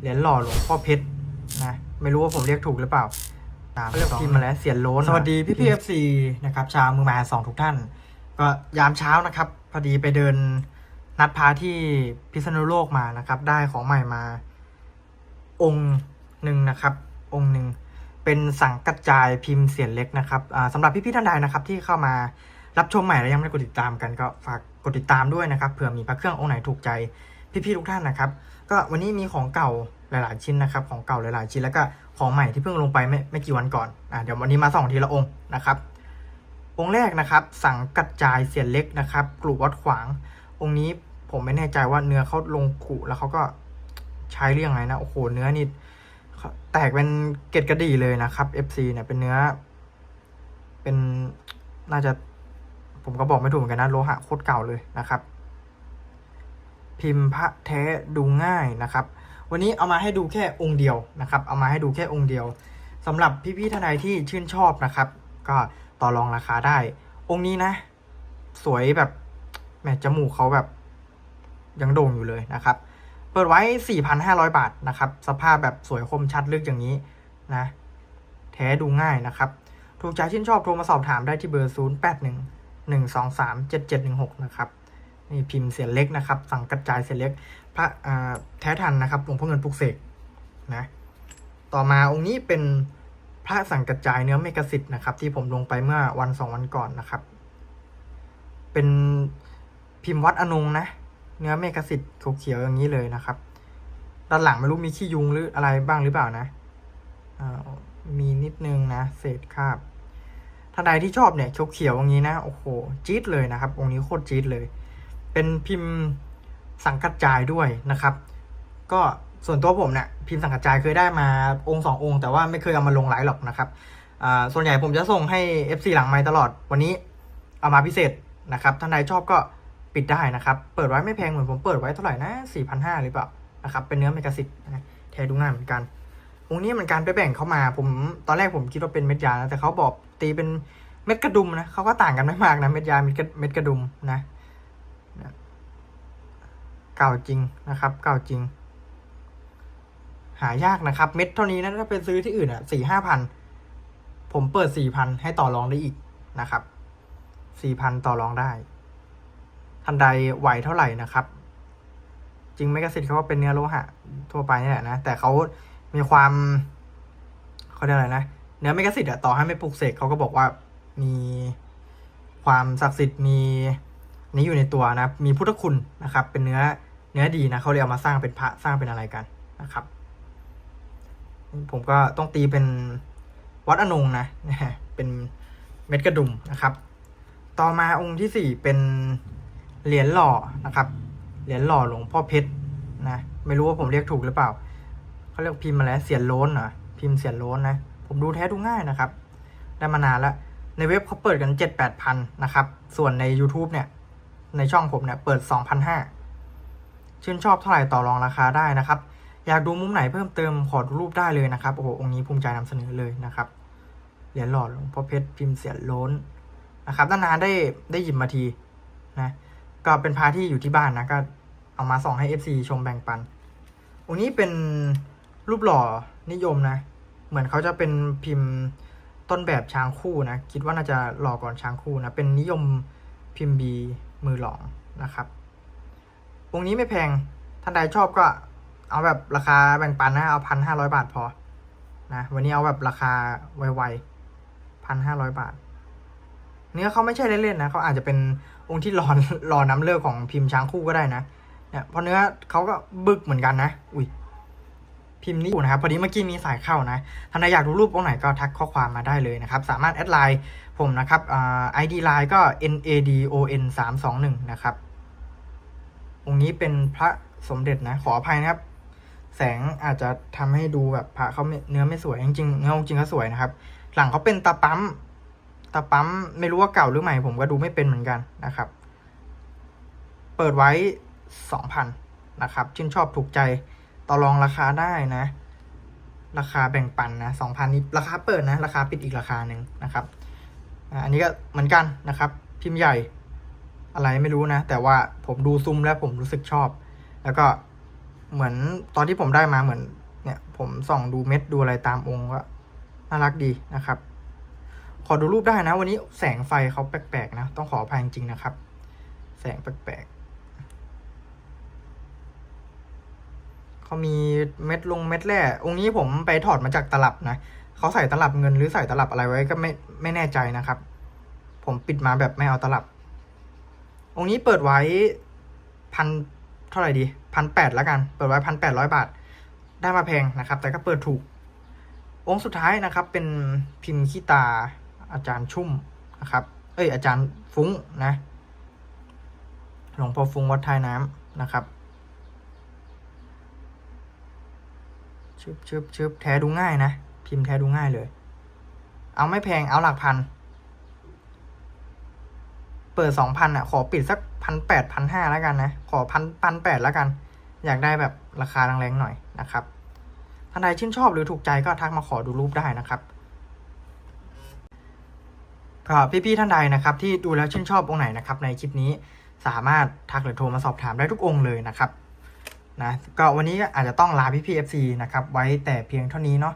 เหรียญหล่อหลวงพ่อเพชรนะไม่รู้ว่าผมเรียกถูกหรือเปล่าตามเรียกพิมพ์มาแล้วเสียนโล้นสวัสดีพี่พีเอฟซีนะครับชาวมือมาสองทุกท่าน ก็ยามเช้านะครับ พอดีไปเดินนัดพาที่พิษณุโลกมานะครับ ได้ของใหม่มา องค์หนึ่งนะครับ องค์หนึ่งเป็นสังกัจจายพิมพ์เสียนเล็กนะครับอ่าสำหรับพี่ๆท่านใดนะครับ ที่เข้ามารับชมใหม่แล้วยังไม่ได้กดติดตามกันก็ฝากกดติดตามด้วยนะครับเผื่อมีพระเครื่ององค์ไหนถูกใจ พี่ๆทุกท่านนะครับ ก็วันนี้มีของเก่าหลายๆชิ้นนะครับ ของเก่าหลายๆชิ้นแล้วก็ของใหม่ที่เพิ่งลงไปไม่ไม่กี่วันก่อนอ่าเดี๋ยววันนี้มาส่องทีละองค์นะครับ องค์แรกนะครับ สังกัจจายเสียนเล็กนะครับกลุ่วัดขวาง องค์นี้ผมไม่แน่ใจว่าเนื้อเขาลงขูแล้วเขาก็ใช้เรื่องไงนะโอ้โหเนื้อนี่แตกเป็นเกล็ดกระดี่เลยนะครับ FC เนี่ยเป็นเนื้อ เป็นน่าจะผมก็บอกไม่ถูกเหมือนกันนะโลหะโคตรเก่าเลยนะครับ พิมพ์พระแท้ดูง่ายนะครับ วันนี้เอามาให้ดูแค่องค์เดียวนะครับ เอามาให้ดูแค่องค์เดียวสำหรับพี่ๆท่านใดที่ชื่นชอบนะครับ ก็ต่อรองราคาได้ องค์นี้นะ สวยแบบแหมจมูกเขาแบบยังโด่งอยู่เลยนะครับ เปิดไว้ 4,500 บาทนะครับ สภาพแบบสวยคมชัดลึกอย่างนี้นะ แท้ดูง่ายนะครับ ถูกใจชื่นชอบโทรมาสอบถามได้ที่เบอร์ 0 8 1 1 2 3 7 7 1 6 นะครับ นี่พิมพ์เสียนเล็กนะครับ สั่งกระจายเสียนเล็ก พระแท้ทันนะครับหลวงพ่อเงินปลุกเสกนะต่อมาองค์นี้เป็นพระสั่งกระจายเนื้อเมกสิทธิ์นะครับ ที่ผมลงไปเมื่อวันสองวันก่อนนะครับ เป็นพิมพ์วัดอนงนะ เนื้อเมกสิทธิ์เขียวๆอย่างนี้เลยนะครับ ด้านหลังไม่รู้มีขี้ยุงหรืออะไรบ้างหรือเปล่านะามีนิดนึงนะ เศษคราบถ้าใดที่ชอบเนี่ยเขียวๆอย่างนี้นะโอ้โหจี๊ดเลยนะครับองค์นี้โคตรจี๊ดเลย เป็นพิมพ์สังกัดจายด้วยนะครับ ก็ส่วนตัวผมเนี่ยพิมพ์สังกัดจายเคยได้มาองค์สององค์ แต่ว่าไม่เคยเอามาลงไลฟ์หรอกนะครับส่วนใหญ่ผมจะส่งให้ FC หลังไม้ตลอดวันนี้เอามาพิเศษนะครับท่านใดชอบก็ปิดได้นะครับ เปิดไว้ไม่แพงเหมือนผมเปิดไว้เท่าไหร่นะ4,500หรือเปล่านะครับ เป็นเนื้อเมกะซิตนะแทดูง่ายเหมือนกันองนี้เหมือนกันไปแบ่งเข้ามาผมตอนแรกผมคิดว่าเป็นเม็ดยานะแต่เขาบอกตีเป็นเม็ดกระดุมนะเขาก็ต่างกันไม่มากนะเม็ดยาเม็ดกระเม็ดกระดุมนะ เก่าจริงนะครับ เก่าจริง หายากนะครับ เม็ดเท่านี้นะถ้าไปซื้อที่อื่นอะสี่ห้าพันผมเปิดสี่พันให้ต่อรองได้อีกนะครับสี่พันต่อรองได้ ทันใดไหวเท่าไหร่นะครับ จริงไม่กระสิทธิ์เขาว่าเป็นเนื้อโลหะ ทั่วไปนี่แหละนะ แต่เขามีความเขาเรียกอะไรนะ เนื้อไม่กระสิทธิ์อะต่อให้ไม่ปลูกเสกเขาก็บอกว่ามีความศักดิ์สิทธิ์มีนี้อยู่ในตัวนะ มีพุทธคุณนะครับ เป็นเนื้อ เนื้อดีนะเขาเลยเอามาสร้างเป็นพระสร้างเป็นอะไรกันนะครับ ผมก็ต้องตีเป็นวัดอนงนะเป็นเม็ดกระดุมนะครับ ต่อมาองค์ที่สี่เป็นเหรียญหล่อนะครับ เหรียญหล่อหลวงพ่อเพชรนะไม่รู้ว่าผมเรียกถูกหรือเปล่าเขาเรียกพิมพ์มาแล้วเสียนโล้นเหรอพิมพ์เสียนโล้นนะผมดูแท้ดูง่ายนะครับ ได้มานานแล้วในเว็บเขาเปิดกันเจ็ดแปดพันนะครับ ส่วนใน YouTube เนี่ย ในช่องผมเนี่ย เปิดสองพันห้า ชื่นชอบเท่าไหร่ต่อรองราคาได้นะครับ อยากดูมุมไหนเพิ่มเติมขอดูรูปได้เลยนะครับ โอ้โห องค์นี้ภูมิใจนำเสนอเลยนะครับ เหรียญหล่อหลวงพ่อเพชรพิมพ์เสียนล้นนะครับนานๆได้ได้หยิบมาทีนะ ก็เป็นพาที่อยู่ที่บ้านนะ ก็เอามาส่องให้ FC ชมแบ่งปัน องค์นี้เป็นรูปหล่อนิยมนะ เหมือนเขาจะเป็นพิมพ์ต้นแบบช้างคู่นะ คิดว่าน่าจะหล่อก่อนช้างคู่นะ เป็นนิยมพิมพ์บีมือหลองนะครับ องนี้ไม่แพง ท่านใดชอบก็เอาแบบราคาแบ่งปันนะ เอาพันห้าร้อยบาทพอ นะ วันนี้เอาแบบราคาไวๆพันห้าร้อยบาท เนื้อเขาไม่ใช่เล่นๆนะเขาอาจจะเป็นองค์ที่รอนรอน้ำเลือกของพิมพ์ช้างคู่ก็ได้นะ เนี่ยเพราะเนื้อเขาก็บึกเหมือนกันนะ อุ้ยพิมพ์นี้อยู่นะครับพอดีเมื่อกี้มีสายเข้านะท่านใดอยากดูรูปองค์ไหนก็ทักข้อความมาได้เลยนะครับ สามารถแอดไลน์ผมนะครับอ่า ID ไลน์ก็ n a d o n 3 2 1นะครับ องค์นี้เป็นพระสมเด็จนะ ขออภัยนะครับ แสงอาจจะทำให้ดูแบบพระเขาเนื้อไม่สวยจริงๆเนื้องค์จริงก็สวยนะครับ หลังเขาเป็นตาปั๊มตาปั๊มไม่รู้ว่าเก่าหรือใหม่ผมก็ดูไม่เป็นเหมือนกันนะครับ เปิดไว้สองพันนะครับ ชื่นชอบถูกใจต่อรองราคาได้นะ ราคาแบ่งปันนะสองพันนี้ราคาเปิดนะ ราคาปิดอีกราคาหนึ่งนะครับอันนี้ก็เหมือนกันนะครับ พิมพ์ใหญ่ อะไรไม่รู้นะ แต่ว่าผมดูซุ้มแล้วผมรู้สึกชอบ แล้วก็เหมือนตอนที่ผมได้มาเหมือน เนี่ย ผมส่องดูเม็ดดูอะไรตามองค์ก็น่ารักดีนะครับ ขอดูรูปได้นะ วันนี้แสงไฟเขาแปลกๆนะ ต้องขออภัยจริงๆนะครับ แสงแปลกๆเขามีเม็ดลงเม็ดแร่องค์นี้ผมไปถอดมาจากตลับนะเขาใส่ตลับเงินหรือใส่ตลับอะไรไว้ก็ไม่ไม่แน่ใจนะครับ ผมปิดมาแบบไม่เอาตลับ องค์นี้เปิดไว้พันเท่าไหร่ดีพันแปดแล้วกัน เปิดไว้พันแปดร้อยบาท ได้มาแพงนะครับ แต่ก็เปิดถูก องค์สุดท้ายนะครับ เป็นพิมพ์ขี้ตาอาจารย์ชุ่มนะครับ เอ้ย อาจารย์ฟุ้งนะ หลวงพ่อฟุ้งวัดท้ายน้ำนะครับชึบชึบชึบแท้ดูง่ายนะ พิมพ์แท้ดูง่ายเลย เอาไม่แพงเอาหลักพัน ปิดสองพันอะ ขอปิดสักพันแปดพันห้าแล้วกันนะ ขอพันพันแปดแล้วกัน อยากได้แบบราคาแรงๆหน่อยนะครับท่านใดชื่นชอบหรือถูกใจก็ทักมาขอดูรูปได้นะครับก็พี่ๆท่านใดนะครับ ที่ดูแล้วชื่นชอบองค์ไหนนะครับ ในคลิปนี้สามารถทักหรือโทรมาสอบถามได้ทุกองค์เลยนะครับนะก็วันนี้ก็อาจจะต้องลาพี่พีเอฟซีนะครับ ไว้แต่เพียงเท่านี้เนาะ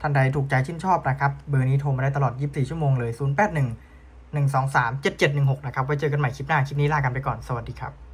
ท่านใดถูกใจชื่นชอบนะครับ เบอร์นี้โทรมาได้ตลอด 24 ชั่วโมงเลย 081 123 7716 นะครับ ไว้เจอกันใหม่คลิปหน้า คลิปนี้ลากันไปก่อน สวัสดีครับ